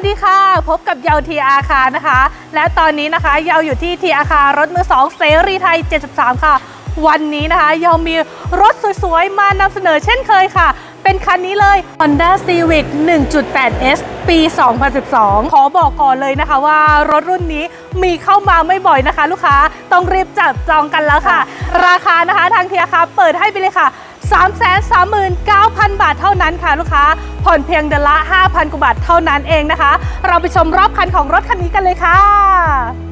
วัสดีค่ะ พบกับเยาทีอาคานะคะ และตอนนี้นะคะเยาอยู่ที่ทีอาคารถมือสองเสรีไทย 73 ค่ะ วันนี้นะคะเยามีรถสวยๆ มานำเสนอเช่นเคยค่ะ เป็นคันนี้เลย Honda Civic 1.8S ปี 2012 ขอบอกก่อนเลยนะคะว่ารถรุ่นนี้มีเข้ามาไม่บ่อยนะคะ ลูกค้าต้องรีบจับจองกันแล้วค่ะ ราคานะคะทางทีอาคาเปิดให้ไปเลยค่ะ 339,000 บาทเท่านั้นค่ะลูกค้า ผ่อนเพียงเดือนละ 5,000กว่าบาทเท่านั้นเองนะคะ เราไปชมรอบคันของรถคันนี้กันเลยค่ะ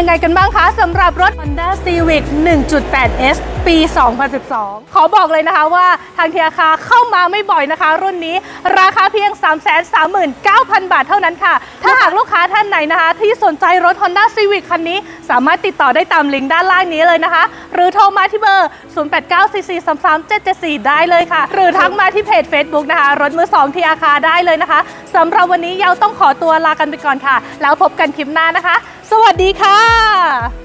ยังไงกันบ้างคะสำหรับรถ Honda Civic 1.8S ปี 2012 ขอบอกเลยนะคะว่าทางเทียคาเข้ามาไม่บ่อยนะคะ รุ่นนี้ราคาเพียง 339,000 บาทเท่านั้นค่ะ ถ้าหากลูกค้าท่านไหนนะคะ ที่สนใจรถ Honda Civic คันนี้ สามารถติดต่อได้ตามลิงก์ด้านล่างนี้เลยนะคะ หรือโทรมาที่เบอร์ 0894433774 ได้เลยค่ะ หรือทักมาที่เพจ Facebook นะคะ รถมือ2ทีอาคาได้เลยนะคะสำหรับวันนี้เยาวต้องขอตัวลากันไปก่อนค่ะ แล้วพบกันคลิปหน้านะคะ สวัสดีค่ะ